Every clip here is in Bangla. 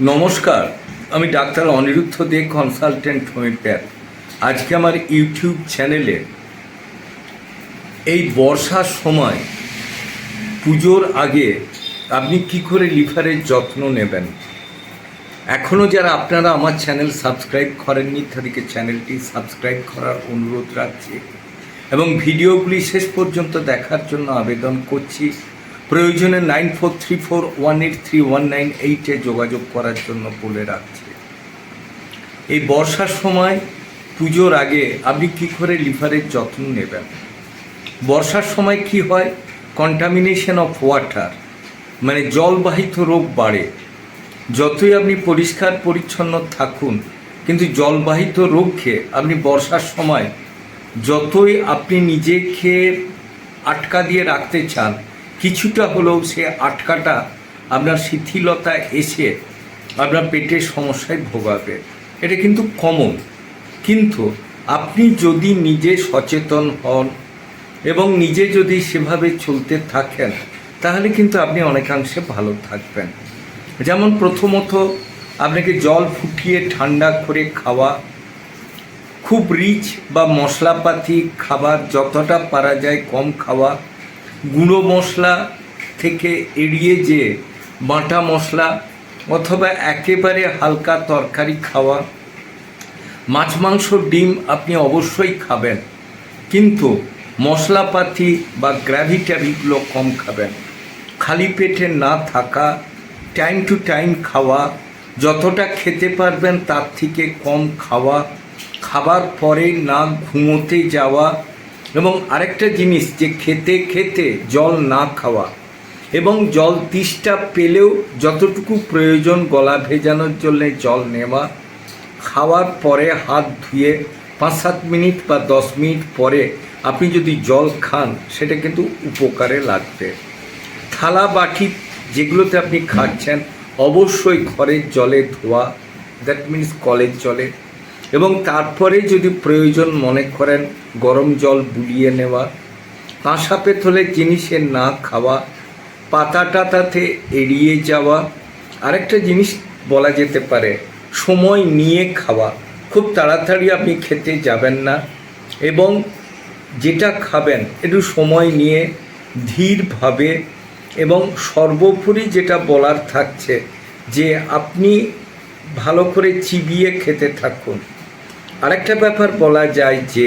নমস্কার, আমি doctor Aniruddha De consultant homoeopath আজকে আমার ইউটিউব চ্যানেলে এই বর্ষার সময় পুজোর আগে আপনি কি করে লিভারের যত্ন নেবেন? এখনও যারা আপনারা আমার চ্যানেল সাবস্ক্রাইব করেননি, তাদেরকে চ্যানেলটি সাবস্ক্রাইব করার অনুরোধ রাখছি। এবং ভিডিওগুলি শেষ পর্যন্ত দেখার জন্য আবেদন করছি। প্রয়োজনে nine four three four one eight three one nine এইটে যোগাযোগ করার জন্য বলে রাখছি। এই বর্ষার সময় পুজোর আগে আপনি কি করে লিভারের যত্ন নেবেন? বর্ষার সময় কি হয়? কন্টামিনেশন অফ ওয়াটার মানে জলবাহিত রোগ বাড়ে। যতই আপনি পরিষ্কার পরিচ্ছন্ন থাকুন, কিন্তু জলবাহিত রোগকে আপনি বর্ষার সময় যতই আপনি নিজেকে আটকা দিয়ে রাখতে চান কিছুটা হলেও সে আটকাটা আপনার শিথিলতা এসে আপনার পেটের সমস্যায় ভোগাবে। এটা কিন্তু কমন কিন্তু আপনি যদি নিজে সচেতন হন এবং নিজে যদি সেভাবে চলতে থাকেন, তাহলে কিন্তু আপনি অনেকাংশে ভালো থাকবেন। যেমন প্রথমত আপনাকে জল ফুটিয়ে ঠান্ডা করে খাওয়া। খুব রিচ বা মশলাপাতি খাবার যতটা পারা যায় কম খাওয়া। গুঁড়ো মশলা থেকে এড়িয়ে যে বাটা মশলা অথবা একেবারে হালকা তরকারি খাওয়া, মাছ, মাংস, ডিম আপনি অবশ্যই খাবেন। কিন্তু মশলাপাতি বা গ্র্যাভি ট্যাভিগুলো কম খাবেন। খালি পেটে না থাকা টাইম টু টাইম খাওয়া, যতটা খেতে পারবেন তার থেকে কম খাওয়া, খাবার পরে না ঘুমোতে যাওয়া এবং আরেকটা জিনিস যে খেতে খেতে জল না খাওয়া এবং জল তিষ্টা পেলেও যতটুকু প্রয়োজন গলা ভেজানোর জন্য জল নেওয়া, খাওয়ার পরে হাত ধুয়ে পাঁচ সাত মিনিট বা দশ মিনিট পরে আপনি যদি জল খান, সেটা কিন্তু উপকারে লাগবে। থালা, বাটি যেগুলোতে আপনি খাচ্ছেন, অবশ্যই ঘরের জলে ধোয়া দ্যাট মিন্স কলের জলে এবং তারপরে যদি প্রয়োজন মনে করেন গরম জল বুলিয়ে নেওয়া, কাঁসা পেতলের জিনিসে না খাওয়া পাতা টাতাতে এড়িয়ে যাওয়া, আরেকটা জিনিস বলা যেতে পারে, সময় নিয়ে খাওয়া। খুব তাড়াতাড়ি আপনি খেতে যাবেন না এবং যেটা খাবেন একটু সময় নিয়ে ধীরভাবে এবং সর্বোপরি যেটা বলার থাকছে যে আপনি ভালো করে চিবিয়ে খেতে থাকুন। আরেকটা ব্যাপার বলা যায় যে,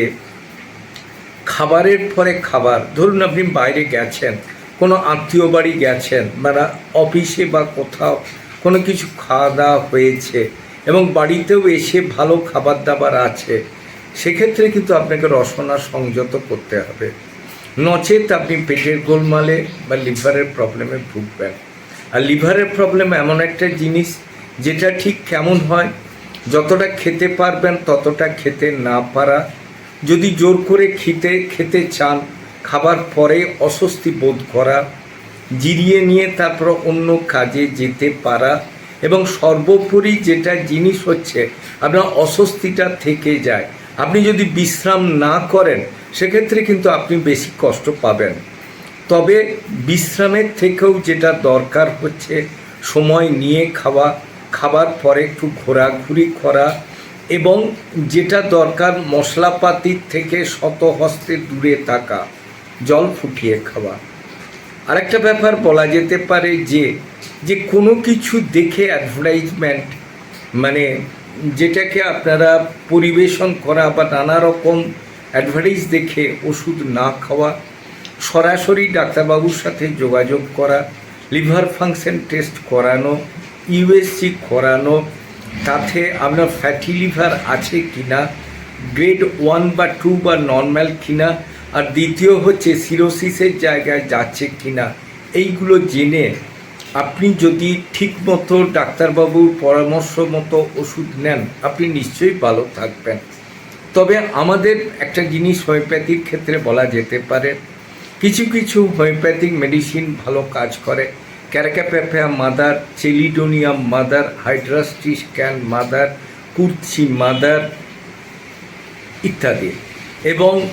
খাবারের পরে খাবার, ধরুন আপনি বাইরে গেছেন, কোনো আত্মীয় বাড়ি গেছেন বা অফিসে বা কোথাও কোনো কিছু খাওয়া দাওয়া হয়েছে এবং বাড়িতেও এসে ভালো খাবার দাবার আছে, সেক্ষেত্রে কিন্তু আপনাকে রসনা সংযত করতে হবে। নচেত আপনি পেটের গোলমালে বা লিভারের প্রবলেমে ভুগবেন। আর লিভারের প্রবলেম এমন একটা জিনিস, যেটা ঠিক কেমন হয়? যতটা খেতে পারবেন, ততটা খেতে না পারা। যদি জোর করে খেতে খেতে চান, খাবার পরে অস্বস্তি বোধ করা, জিরিয়ে নিয়ে তারপর অন্য কাজে যেতে পারা এবং সর্বোপরি যেটা জিনিস হচ্ছে আপনার অস্বস্তিটা থেকে যায়। আপনি যদি বিশ্রাম না করেন, সেক্ষেত্রে কিন্তু আপনি বেশি কষ্ট পাবেন। তবে বিশ্রামের থেকেও যেটা দরকার হচ্ছে, সময় নিয়ে খাওয়া খাবার, পরে একটু ঘোরাঘুরি করা এবং যেটা দরকার মশলাপাতির থেকে শত হস্তে দূরে থাকা, জল ফুটিয়ে খাওয়া। আরেকটা ব্যাপার বলা যেতে পারে যে যে কোনো কিছু দেখে অ্যাডভার্টাইজমেন্ট মানে যেটাকে আপনারা পরিবেশন করা বা নানা রকম অ্যাডভার্টাইজ দেখে ওষুধ না খাওয়া, সরাসরি ডাক্তারবাবুর সাথে যোগাযোগ করা লিভার ফাংশন টেস্ট করানো ইউএসসি করানো, তাতে আপনার ফ্যাটি লিভার আছে কি না গ্রেড ওয়ান বা টু বা নর্মাল কিনা, আর দ্বিতীয় হচ্ছে সিরোসিসের জায়গায় যাচ্ছে কিনা, এইগুলো জেনে আপনি যদি ঠিকমতো ডাক্তারবাবুর পরামর্শ মতো ওষুধ নেন, আপনি নিশ্চয়ই ভালো থাকবেন। তবে আমাদের একটা জিনিস হোমিওপ্যাথির ক্ষেত্রে বলা যেতে পারে, কিছু কিছু হোমিওপ্যাথিক মেডিসিন ভালো কাজ করে। Carica papaya mother, chelidonium mother হাইড্রাস্টিসক্যান mother কুর্চি মাদার ইত্যাদি। এবং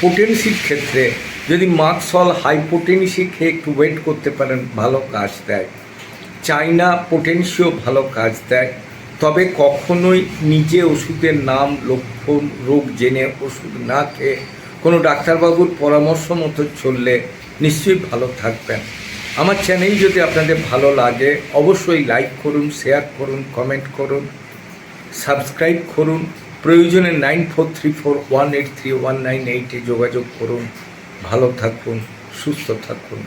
পোটেন্সির ক্ষেত্রে যদি মাক্সল হাইপোটেন্সি খেয়ে একটু ওয়েট করতে পারেন, ভালো কাজ দেয়। চাইনা পোটেন্সিও ভালো কাজ দেয়। তবে কখনোই নিজে ওষুধের নাম, লক্ষণ, রোগ জেনে ওষুধ না খেয়ে কোনো ডাক্তারবাবুর পরামর্শ মতো চললে নিশ্চয়ই ভালো থাকবেন। আমার চ্যানেল যদি আপনাদের ভালো লাগে, অবশ্যই লাইক করুন শেয়ার করুন কমেন্ট করুন সাবস্ক্রাইব করুন, প্রয়োজনে nine four three four one eight three one nine এইটে যোগাযোগ করুন। ভালো থাকুন, সুস্থ থাকুন।